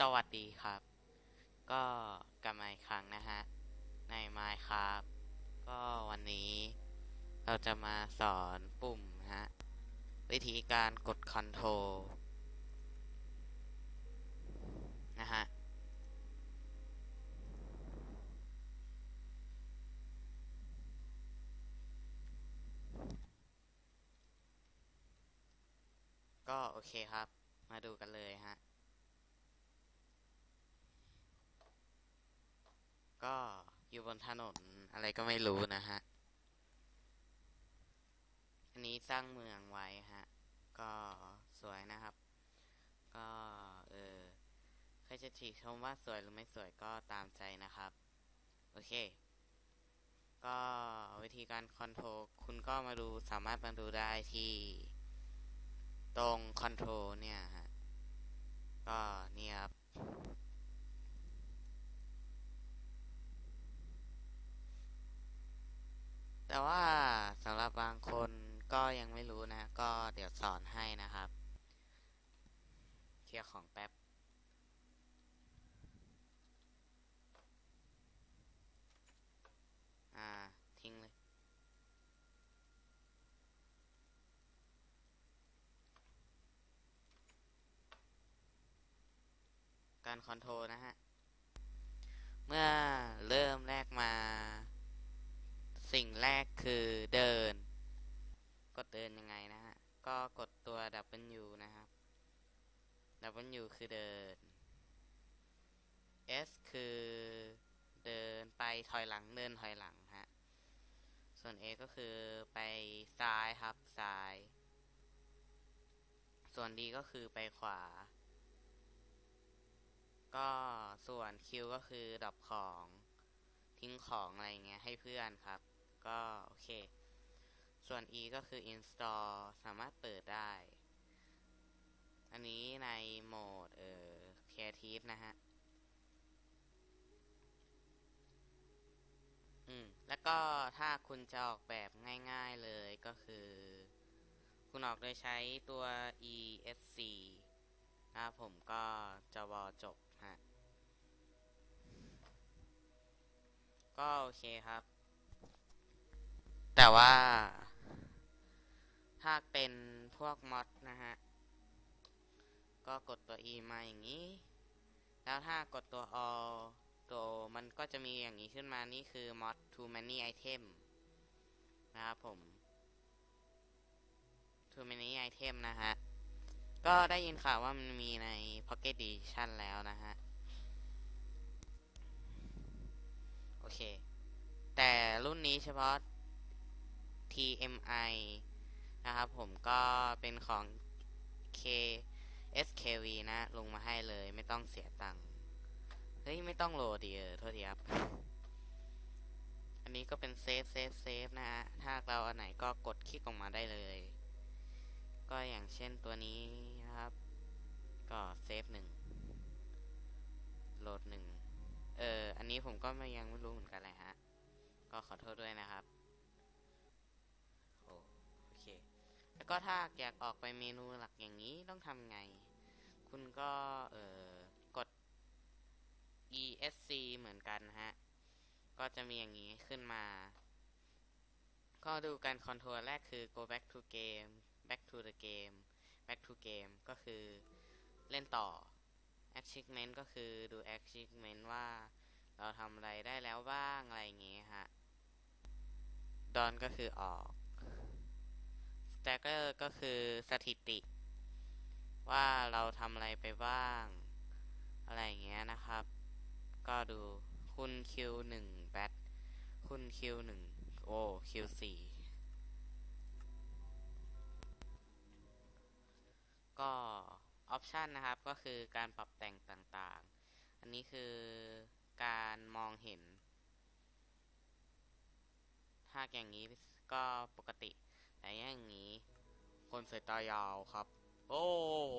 สวัสดีครับ ก็กลับมาอีกครั้งนะฮะ ในไมค์ครับ ก็วันนี้เราจะมาสอนปุ่มนะฮะ วิธีการกดคอนโทรนะฮะ ก็โอเคครับ มาดูกันเลยฮะ ก็อยู่บนถนนอะไรก็ไม่รู้นะฮะ อันนี้สร้างเมืองไว้ฮะ ก็สวยนะครับ ก็เออใครจะถีชมว่าสวยหรือไม่สวยก็ตามใจนะครับ โอเค ก็วิธีการคอนโทรลคุณก็มาดูสามารถมาดูได้ที่ ตรงคอนโทรลเนี่ยฮะ ก็นี่ครับ แต่ว่าสำหรับบางคนก็ยังไม่รู้นะ ก็เดี๋ยวสอนให้นะครับ เคลียร์ของแป๊บอ่า ทิ้งเลย การคอนโทรลนะฮะ เมื่อเริ่มแรกมา สิ่งแรกคือเดิน กดเดินยังไงนะฮะ ก็กดตัว W นะครับ W คือเดิน S คือเดินไปถอยหลังเดินถอยหลังฮะ ส่วน A ก็คือไปซ้ายครับซ้าย ส่วน D ก็คือไปขวา ก็ส่วน Q ก็คือดรอปของทิ้งของอะไรเงี้ยให้เพื่อนครับ ก็โอเค ส่วน E ก็คือ install สามารถเปิดได้ อันนี้ในโหมดเอ่อ creative นะฮะ อืม แล้วก็ถ้าคุณจะออกแบบง่ายๆเลยก็คือ คุณออกโดยใช้ตัว esc นะครับผมก็จะวอจบฮะก็โอเคครับ แต่ว่า ถ้าเป็นพวกมอดนะฮะ ก็กดตัว e มาอย่างนี้ แล้วถ้ากดตัว all ตัวมันก็จะมีอย่างนี้ขึ้นมานี่คือ mod too many item นะครับผม too many item นะฮะ ก็ได้ยินข่าวว่ามันมีใน Pocket Edition แล้วนะฮะ โอเค แต่รุ่นนี้เฉพาะ TMI นะครับผมก็เป็นของ K SKV นะลงมาให้เลยไม่ต้องเสียตังค์เฮ้ย ไม่ต้องโหลดดีเออโทษทีครับ อันนี้ก็เป็นเซฟเซฟเซฟนะฮะ ถ้าเราอันไหนก็กดคลิกออกมาได้เลย ก็อย่างเช่นตัวนี้นะครับ ก็เซฟหนึ่งโหลดหนึ่งเออ อันนี้ผมก็ไม่ยังไม่รู้เหมือนกันเลยฮะ ก็ขอโทษด้วยนะครับโอโอเค แล้วก็ถ้าอยากออกไปเมนูหลักอย่างนี้ต้องทำไง คุณก็เออกด esc เหมือนกันฮะ ก็จะมีอย่างนี้ขึ้นมา ก็ดูการคอนโทรลแรกคือ go back to game back to the game back to game ก็คือเล่นต่อ achievement ก็คือดู achievement ว่าเราทำอะไรได้แล้วบ้างอะไรอย่างงี้ฮะ ดอนก็คือออก stacker ก็คือสถิติ ว่าเราทำอะไรไปบ้าง อะไรอย่างเงี้ยนะครับ ก็ดูคุณ Q1 แบทคุณ Q1 โอ้ Q4 ก็ออปชันนะครับก็คือการปรับแต่งต่างๆ อันนี้คือการมองเห็น ถ้าอย่างนี้ก็ปกติ แต่อย่างนี้ คนสายตายาวครับ โอ้โห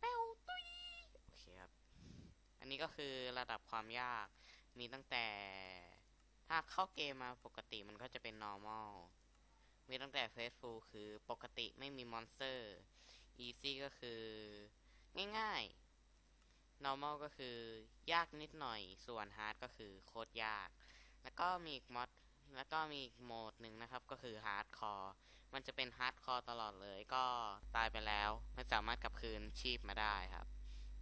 แปวตุ้ยโอเคครับ อันนี้ก็คือระดับความยาก มีตั้งแต่ ถ้าเข้าเกมมาปกติมันก็จะเป็น normal มีตั้งแต่ faithful คือปกติไม่มีมอนสเตอร์ easy ก็คือง่ายๆ normal ก็คือยากนิดหน่อย ส่วน hard ก็คือโคตรยาก แล้วก็มีอีกมอด แล้วก็มีอีกโหมดหนึ่งนะครับ ก็คือ hardcore มันจะเป็น hardcore ตลอดเลย ก็ตายไปแล้วไม่สามารถกลับคืนชีพมาได้ครับ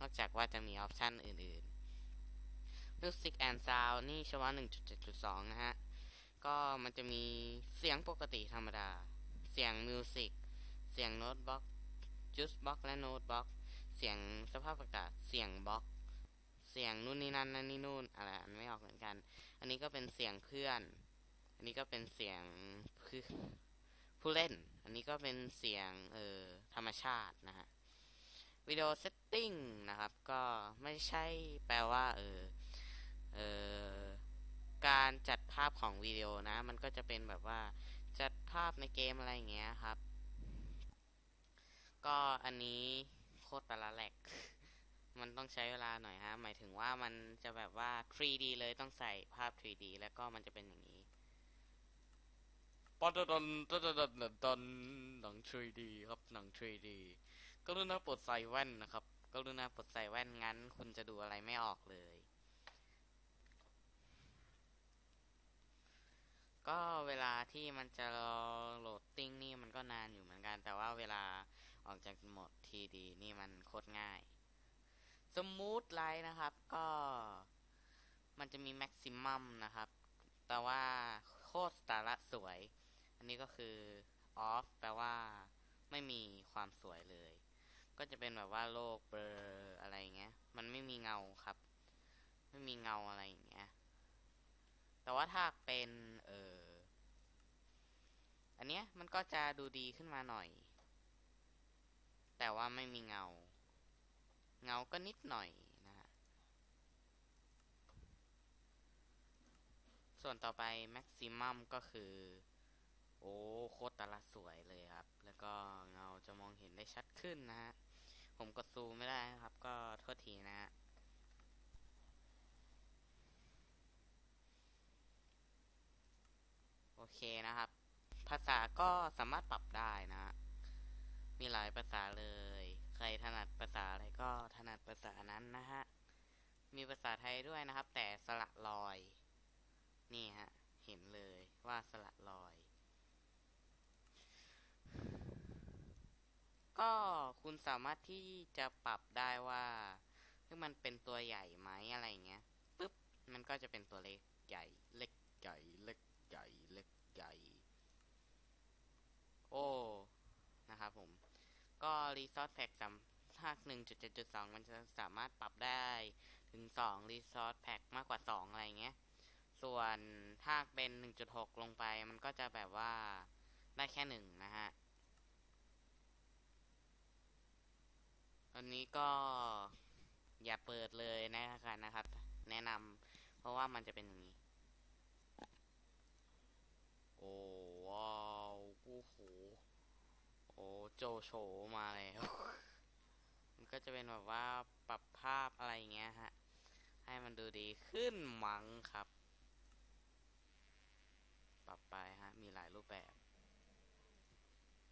นอกจากว่าจะมีออปชันอื่นๆ Music and Sound นี่เฉพาะ1.7.2 นะฮะ ก็มันจะมีเสียงปกติธรรมดา เสียงมิวสิกเสียงโน้ตบล็อกจูสบล็อกและโน้ตบล็อกเสียงสภาพอากาศเสียงบล็อกเสียงนู่นนี่นั่นนั่นนี่นู่นอะไรไม่ออกเหมือนกัน อันนี้ก็เป็นเสียงเพื่อน อันนี้ก็เป็นเสียงคือผู้เล่น อันนี้ก็เป็นเสียงเอ่อธรรมชาตินะฮะวิดีโอเซตติ้งนะครับ ก็ไม่ใช่แปลว่าเออเออการจัดภาพของวิดีโอนะ มันก็จะเป็นแบบว่าจัดภาพในเกมอะไรอย่างเงี้ยครับ ก็อันนี้โคตรตะละแหลก มันต้องใช้เวลาหน่อยฮะ หมายถึงว่ามันจะแบบว่า 3D เลยต้องใส่ภาพ 3D แล้วก็มันจะเป็นอย่างนี้ ปอนดอนดอนดอนดอนดอนหนัง 3D ครับหนัง 3D กรุณาปลดใส่แว่นนะครับกรุณาปลดใส่แว่นงั้น คุณจะดูอะไรไม่ออกเลย ก็เวลาที่มันจะรอโหลดติ้งนี่มันก็นานอยู่เหมือนกัน แต่ว่าเวลาออกจากโหมดทีดีนี่มันโคตรง่าย สมูทไลท์นะครับก็มันจะมีแม็กซิมัมนะครับ แต่ว่าโคตรสตาร์ละสวย อันนี้ก็คือออฟแปลว่าไม่มีความสวยเลย ก็จะเป็นแบบว่าโลกเบลออะไรเงี้ย มันไม่มีเงาครับ ไม่มีเงาอะไรอย่างเงี้ย แต่ว่าถ้าเป็นเอออันเนี้ยมันก็จะดูดีขึ้นมาหน่อย แต่ว่าไม่มีเงา เงาก็นิดหน่อยนะฮะ ส่วนต่อไปแม็กซิมัมก็คือ โอ้โคตรตาละสวยเลยครับ แล้วก็เงาจะมองเห็นได้ชัดขึ้นนะฮะ ผมกดซูมไม่ได้นะครับ ก็โทษทีนะฮะโอเคนะครับ ภาษาก็สามารถปรับได้นะฮะมีหลายภาษาเลย ใครถนัดภาษาอะไรก็ถนัดภาษานั้นนะฮะ มีภาษาไทยด้วยนะครับ แต่สละลอย นี่ฮะ เห็นเลยว่าสละลอย ก็คุณสามารถที่จะปรับได้ว่าถ้ามันเป็นตัวใหญ่ไหมอะไรเงี้ยปุ๊บมันก็จะเป็นตัวเล็กใหญ่ เล็กใหญ่เล็กใหญ่เล็กใหญ่ โอ้นะครับผม ก็ Resource Pack สำภาค1.7.2มันจะสามารถปรับได้ถึง2 Resource Pack มากกว่า2องอะไรเงี้ย ส่วนถ้าเป็น1.6ลงไป มันก็จะแบบว่าได้แค่1นะฮะ อันนี้ก็อย่าเปิดเลยนะครับนะครับ แนะนำเพราะว่ามันจะเป็นอย่างนี้ โอ้ว้าวโอ้โหโอ้โจโฉมาแล้ว มันก็จะเป็นแบบว่าปรับภาพอะไรเงี้ยฮะ ให้มันดูดีขึ้นมั้งครับ ปรับไปฮะ มีหลายรูปแบบ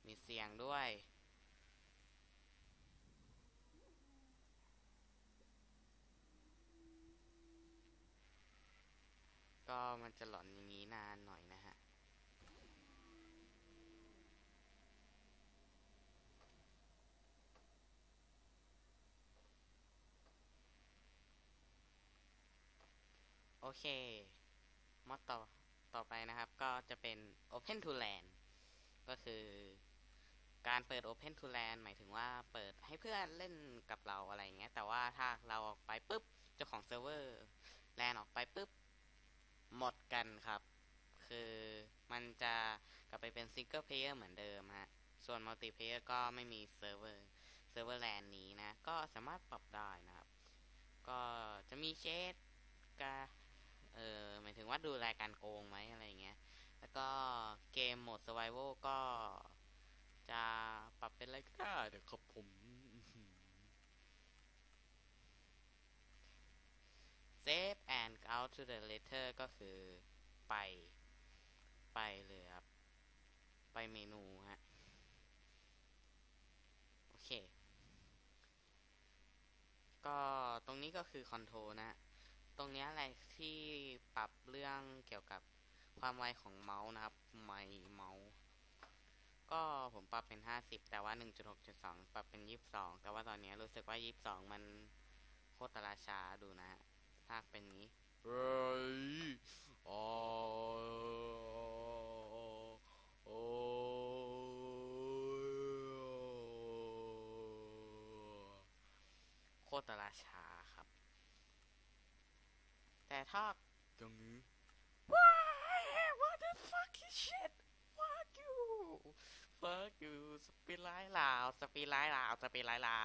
มีเสียงด้วย ก็มันจะหลอนอย่างนี้นานหน่อยนะฮะโอเค มอดต่อต่อไปนะครับ ก็จะเป็น Open to Land ก็คือการเปิด Open to Land หมายถึงว่าเปิดให้เพื่อนเล่นกับเราอะไรเงี้ย แต่ว่าถ้าเราออกไปปุ๊บ เจ้าของเซิร์ฟเวอร์แลนออกไปปุ๊บ หมดกันครับ คือมันจะกลับไปเป็นซิงเกิลเพลเยอร์เหมือนเดิมฮะ ส่วนมัลติเพลเยอร์ก็ไม่มีเซิร์ฟเวอร์เซิร์ฟเวอร์แลนนี้นะ ก็สามารถปรับได้นะครับ ก็จะมีเชดกาเออหมายถึงว่าดูแลการโกงไหมอะไรเงี้ย แล้วก็เกมโหมด Survival ก็จะปรับเป็นอะไรก็ได้เดี๋ยวครับผม Save and go to the letter ก็คือไป ไปเลยครับ ไปเมนูฮะ โอเค ก็ตรงนี้ก็คือคอนโทรนะ ตรงนี้อะไรที่ปรับเรื่องเกี่ยวกับความไวของเมาส์นะครับ ไมเมาส์ ก็ผมปรับเป็น 50 แต่ว่า 1.6.2 ปรับเป็น 22 แต่ว่าตอนนี้รู้สึกว่า 22 มันโคตรราชาดูนะฮะ ถ้าเป็นนี้เฮ้ยอ๋อโอ้โคตรราชาครับ แต่ถ้าตรงนี้ Why what the fuck is shit fuck you fuck you สปินไลท์ลาวสปินไลท์ลาวสปินไลท์ลา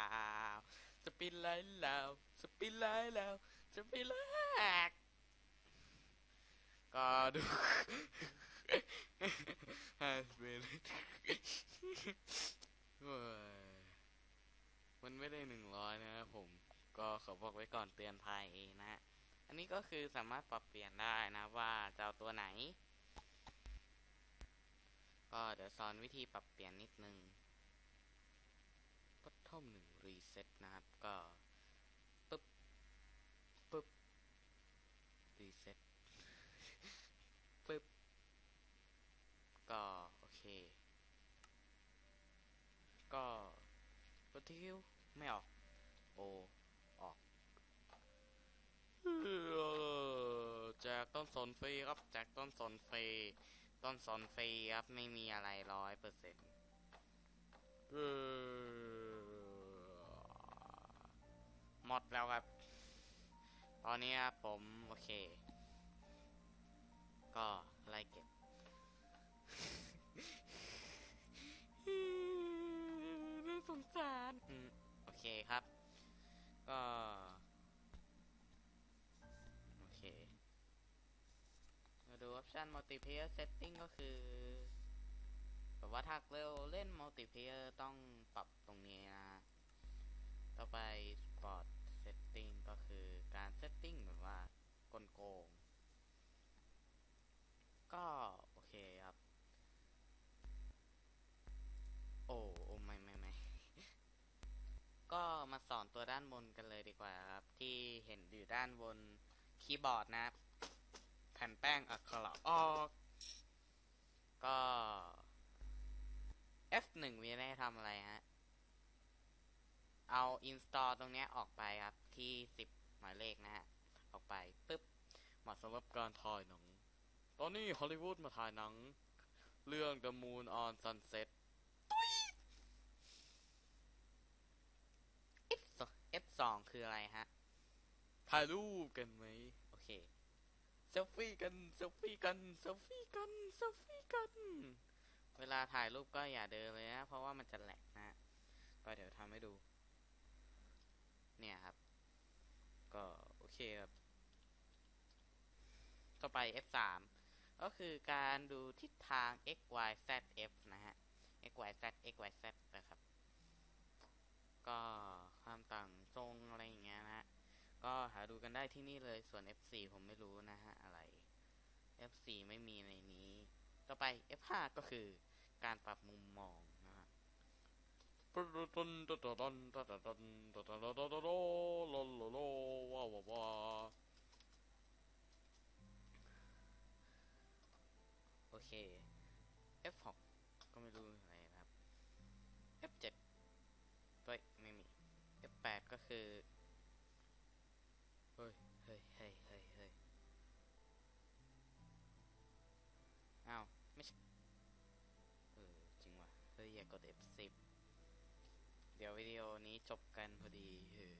วสปินไลท์ลาวสปินไลท์ลาว สปินไลท์ก็ดู has been เว้ยมันไม่ได้หนึ่งร้อยนะครับผม ก็ขอบอกไว้ก่อนเตือนภัยนะฮะ อันนี้ก็คือสามารถปรับเปลี่ยนได้นะว่าจะเอาตัวไหน ก็เดี๋ยวสอนวิธีปรับเปลี่ยนนิดนึงปัทอมหนึ่งรีเซ็ตนะครับ ก็ปึ๊บปึ๊บรีเซ็ตปึ๊บ ก็โอเค ก็ปัทิวไม่ออก โอ ออกแจกต้นสนฟรีครับแจกต้นสนฟรีต้นสนฟรีครับไม่มีอะไรร้อยเปอร์เซ็นต์หมดแล้วครับ ตอนนี้ผม โอเค ก็ไล่เก็บ น่าสงสารอืมโอเคครับ ก็ โอเคมาดูออปชัน multiplayer setting ก็คือแบบว่าถ้าเราเล่น multiplayer ต้องปรับตรงนี้นะ ต่อไป sport setting ก็คือการ setting แบบว่ากลโกง ก็ โอเคครับ โอ้โอ้ไม่ไม่ไม่ ก็มาสอนตัวด้านบนกันเลยดีกว่าครับ ที่เห็นอยู่ด้านบนคีย์บอร์ดนะแผ่นแป้งอักขระออกก็ F1 มีได้ทำอะไรฮะ เอา install ตรงนี้ออกไปครับ ที่ 10 หมายเลขนะฮะ ออกไปปึ๊บเหมาะสำหรับการถ่ายหนัง ตอนนี้ฮอลลีวูดมาถ่ายหนัง เรื่อง The Moon on Sunset F2 F2 คืออะไรฮะ ถ่ายรูปกันไหม โอเค เซลฟี่กัน เซลฟี่กัน เซลฟี่กัน เซลฟี่กัน เวลาถ่ายรูปก็อย่าเดินเลยนะ เพราะว่ามันจะแหลกนะ ก็เดี๋ยวทำให้ดู เนี่ยครับ ก็โอเคครับ ต่อไป F3 ก็คือการดูทิศทาง x y z f นะฮะ x y z x y z นะครับ ก็ความต่าง ทรงอะไรอย่างเงี้ยนะฮะก็หาดูกันได้ที่นี่เลยส่วน F4 ผมไม่รู้นะฮะอะไร F4 ไม่มีในนี้ ต่อไป F5 ก็คือการปรับมุมมองนะฮะโอเค F6 ก็ไม่รู้อะไรนะครับ F7 เฮ้ย ไม่มี F8 ก็ คือเฮ้ยเฮ้ยเฮ้ยเฮ้ยเฮ้ยอ้าวไม่ใช่เออจริงว่ะเฮ้ยอย่ากด F10 เดี๋ยววิดีโอนี้จบกันพอดีเออ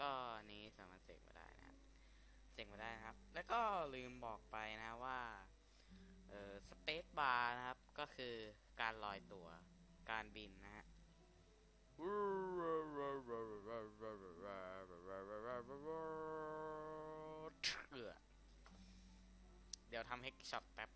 ก็นนี้สามารถเสกมาได้นะครับเสกมาได้นะครับ แล้วก็ลืมบอกไปนะว่าเออสเปซบาร์นะครับก็คือการลอยตัวการบินนะฮะ เดี๋ยวทำให้ช็อตแป๊บ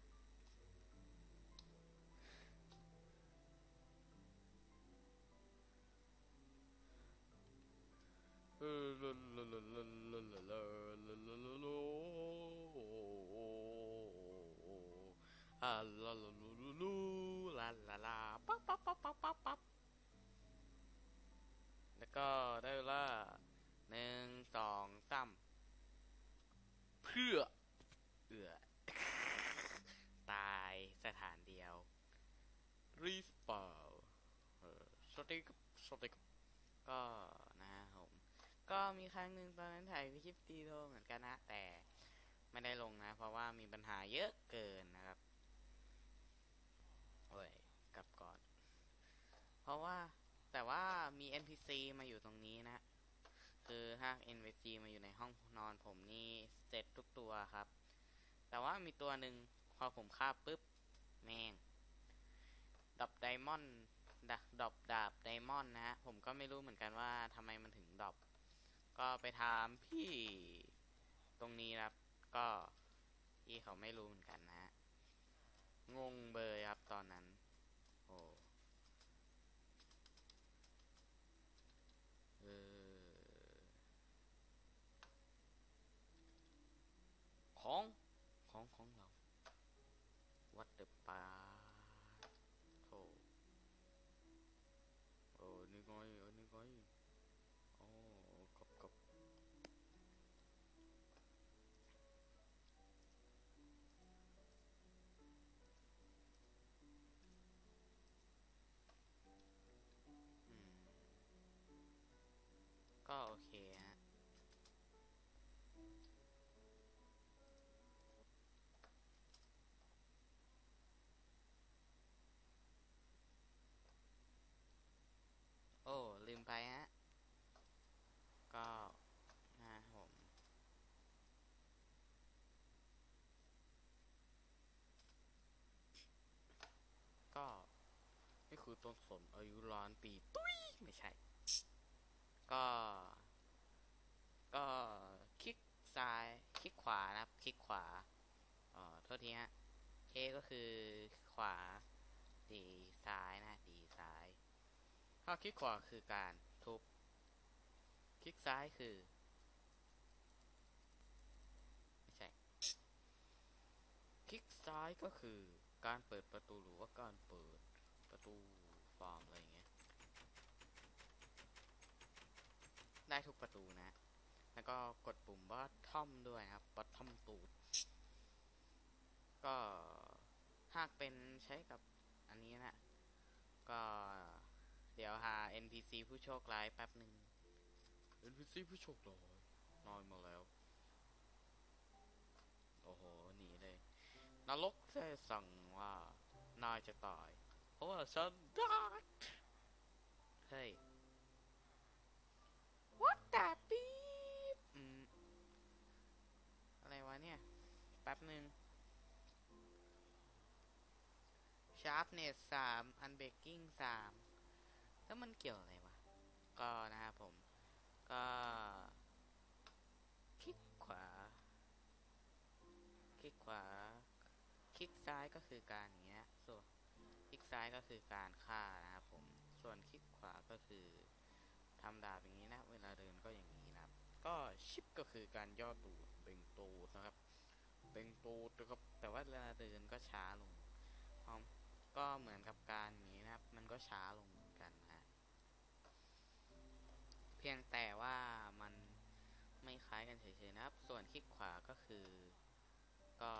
รั้งหนึ่งตอนนั้นถ่ายคลิปตีโทเหมือนกันนะแต่ไม่ได้ลงนะ เพราะว่ามีปัญหาเยอะเกินนะครับโอ้ยกลับก่อน เพราะว่าแต่ว่ามี NPC มาอยู่ตรงนี้นะ คือถ้า NPC มาอยู่ในห้องนอนผมนี่เสร็จทุกตัวครับ แต่ว่ามีตัวหนึ่งพอผมฆ่าปุ๊บ แม่งดอบไดมอนด์ดดอบดาบไดมอนด์นะฮะ ผมก็ไม่รู้เหมือนกันว่าทำไมมันถึงดอบ ก็ไปถามพี่ตรงนี้ครับ ก็พี่เขาไม่รู้เหมือนกันนะ งงเบยครับตอนนั้น โอ้เออของของของเรา วัดเดปาโธ่โอ้นี่ไงเออนี่ไง ไปฮะ ก็นะผมก็นี่คือต้นสนอายุล้านปีตุ้ยไม่ใช่ ก็ ก็คลิกซ้ายคลิกขวานะครับคลิกขวาอ๋อโทษทีฮะ A ก็คือขวาดีซ้ายนะ ถ้าคลิกขวาคือการทุบ คลิกซ้ายคือ ไม่ใช่ คลิกซ้ายก็คือการเปิดประตูหรือว่าการเปิดประตูฟาร์มอะไรเงี้ย ได้ทุกประตูนะ แล้วก็กดปุ่มบอททอมด้วยนะครับบอททอมตูด ก็หากเป็นใช้กับอันนี้นะ ก็ ดี๋ยวหา NPC ผู้โชคร้ายแป๊บหนึ่ง NPC ผู้โชคร้ายนอนมาแล้ว โอ้โห หนีเลย นรกได้สั่งว่า นายจะตาย เพราะว่าฉันได้เฮ้ย What the beep อืม อะไรวะเนี่ย แป๊บหนึ่ง sharpness สาม unbreaking สาม แล้วมันเกี่ยวอะไรวะ ก็นะครับผม ก็คลิกขวา คลิกขวา คลิกซ้ายก็คือการอย่างเงี้ย ส่วนคลิกซ้ายก็คือการฆ่านะครับผม ส่วนคลิกขวาก็คือทำดาบอย่างนี้นะ เวลาเดินก็อย่างนี้นะครับ ก็ชิปก็คือการย่อตูดเบ่งตูดนะครับ เบ่งตูดนะครับแต่ว่าเวลาเดินก็ช้าลงอ๋อก็เหมือนกับการอย่างนี้นะครับ มันก็ช้าลง เพียงแต่ว่ามันไม่คล้ายกันเฉยๆนะครับ ส่วนคลิกขวาก็คือก็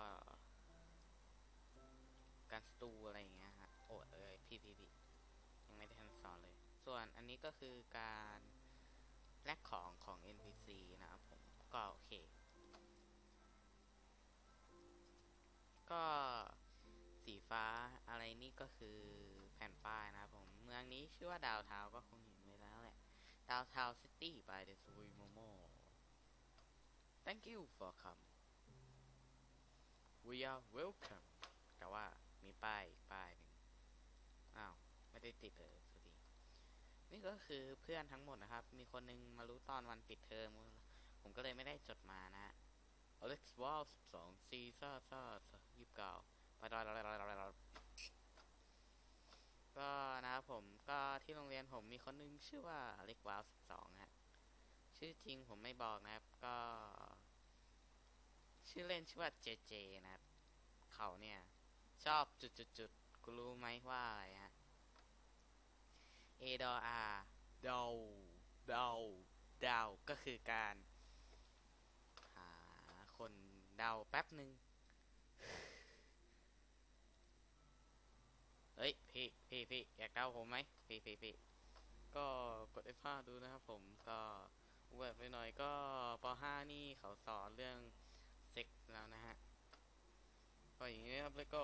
การสตูอะไรอย่างเงี้ยฮะโอ้เอ้ยพี่พี่พี่ยังไม่ได้ทันสอนเลย ส่วนอันนี้ก็คือการแลกของของ NPC นะครับผมก็โอเค ก็สีฟ้าอะไรนี่ก็คือแผ่นป้ายนะครับผม เมืองนี้ชื่อว่าดาวเทาก็คงเห็น ดาวเทาวซิตี้ by the Sui Momo thank you for come we are welcome แต่ว่ามีป้ายป้ายหนึ่งอ้าว ไม่ได้ติดเลยสวัสดี นี่ก็คือเพื่อนทั้งหมดนะครับ มีคนหนึงมารู้ตอนวันปิดเทอม ผมก็เลยไม่ได้จดมานะฮะ Alex Wow สิบสองซีซ่าซ่ายี่สิบเก้าไปดอย ก็นะครับผมก็ที่โรงเรียนผมมีคนหนึงชื่อว่าเล็กวาวสิบสองฮะชื่อจริงผมไม่บอกนะครับ ก็ ชื่อเล่นชื่อว่าเจเจนะครับ เขาเนี่ย ชอบจุดจุดจุดกูรู้ไหมว่าอะไรฮะ A ดอ R เดาเดาเดาก็คือการ หาคนเดาแป๊บหนึ่ง เฮ้ยพี่พี่พี่อยากเดาผมไหมพี่พี่พี่ก็กด F5 ดูนะครับผมก็อวดไปหน่อยก็ป .5 นี่เขาสอนเรื่องเซ็กแล้วนะฮะก็อย่างนี้ครับแล้วก็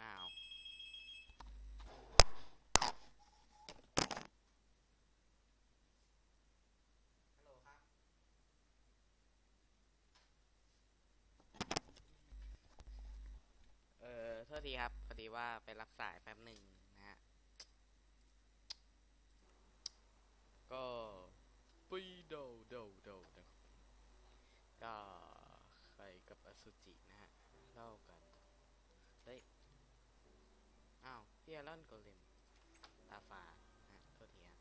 อ้าว ฮัลโหลครับ เออโท ษทีครับพอดีว่าไปรับสายแป๊บหนึ่งนะฮะ ก็ปุยโดโดโดนะครับก็ใครกับอสุจินะฮะ เล่ากัน เฮ้ย อ้าวพี่อารอนโกเลมตาฝาดนะโทษทีครับ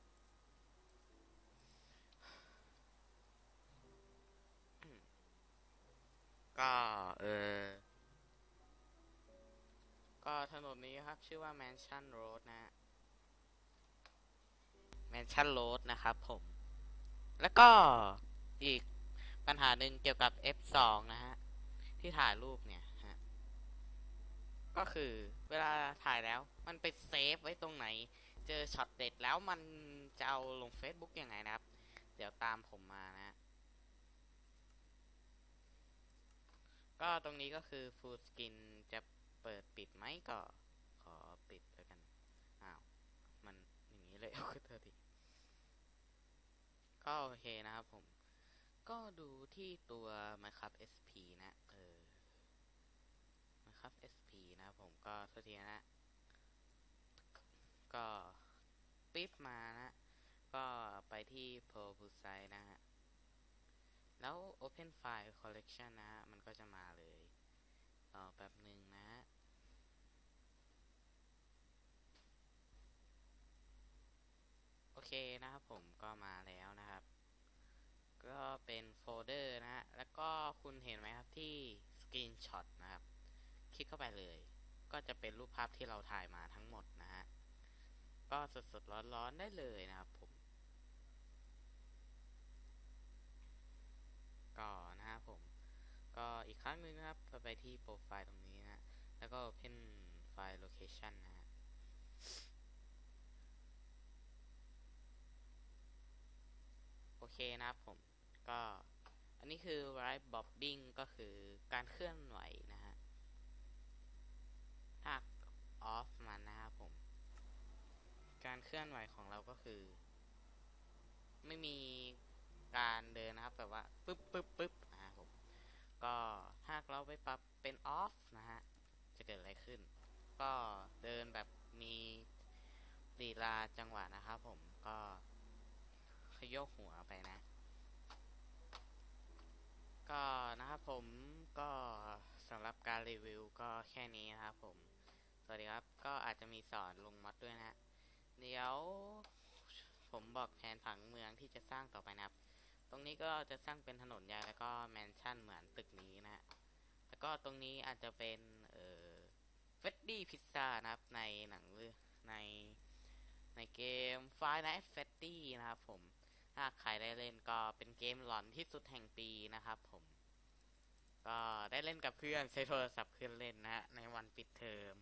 ก็เออ ก็ถนนนี้ครับ ชื่อว่า Mansion Road นะฮะ Mansion Road นะครับผม แล้วก็อีกปัญหาหนึ่งเกี่ยวกับ F2 นะฮะ ที่ถ่ายรูปเนี่ยฮะก็คือเวลาถ่ายแล้วมันไปเซฟไว้ตรงไหน เจอช็อตเด็ดแล้วมันจะเอาลง Facebook ยังไงนะครับ เดี๋ยวตามผมมานะฮะก็ตรงนี้ก็คือ full screen จะ เปิดปิดไหมก็ขอปิดแล้วกัน อ้าว มันอย่างนี้เลยโอ้โหเธอทีก็โอเคนะครับผม ก็ดูที่ตัว Minecraft SP นะ เออ Minecraft SP นะครับผมก็โทษทีนะ ก็ปิดมานะ ก็ไปที่ Pro b u s i นะฮะ แล้ว Open File Collection นะฮะมันก็จะมาเลยรอแป๊บหนึ่งนะฮะ โอ เคนะครับผมก็มาแล้วนะครับ ก็เป็นโฟลเดอร์นะฮะแล้วก็คุณเห็นไหมครับที่ Screenshot นะครับคลิกเข้าไปเลย ก็จะเป็นรูปภาพที่เราถ่ายมาทั้งหมดนะฮะก็สดๆร้อนๆได้เลยนะครับผม ก็นะครับผม ก็อีกครั้งหนึ่งนะครับไปที่โปรไฟล์ตรงนี้นะแล้วก็ Open File Location นะฮะ โอเคนะครับผมก็อันนี้คือ right bobbing ก็คือการเคลื่อนไหวนะฮะหัก off มันนะครับผม การเคลื่อนไหวของเราก็คือ ไม่มีการเดินนะครับ แบบว่าปึ๊บปึ๊บปึ๊บนะครับผม ก็หากเราไปปรับเป็น off นะฮะ จะเกิดอะไรขึ้น ก็เดินแบบมีลีลาจังหวะนะครับผมก็ ขยกหัวไปนะ ก็นะครับผมก็สำหรับการรีวิวก็แค่นี้นะครับผม สวัสดีครับก็อาจจะมีสอนลงมอดด้วยนะฮะเดี๋ยวผมบอกแผนผังเมืองที่จะสร้างต่อไปนะครับ ตรงนี้ก็จะสร้างเป็นถนนใหญ่แล้วก็แมนชั่นเหมือนตึกนี้นะฮะแล้วก็ตรงนี้อาจจะเป็นเอ่อเฟดดี้พิซซ่านะครับในหนังเรื่อในในเกม Five Nights at Freddy นะครับผม ถ้าใครได้เล่นก็เป็นเกมหลอนที่สุดแห่งปีนะครับผม ก็ได้เล่นกับเพื่อนใช้โทรศัพท์เพื่อนเล่นนะฮะในวันปิดเทอม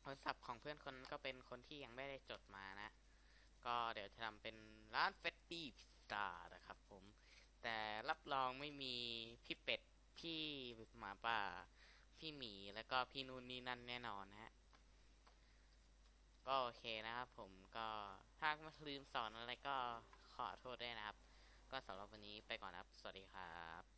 โทรศัพท์ของเพื่อนคนก็เป็นคนที่ยังไม่ได้จดมานะ ก็เดี๋ยวจะทำเป็นร้านเฟตตี้พิซซ่านะครับผม แต่รับรองไม่มีพี่เป็ดพี่หมาป่า พี่หมีแล้วก็พี่นู่นนี่นั่นแน่นอนนะฮะ ก็โอเคนะครับผมก็ ถ้ามาลืมสอนอะไรก็ขอโทษด้วยนะครับ ก็สำหรับวันนี้ไปก่อนครับ สวัสดีครับ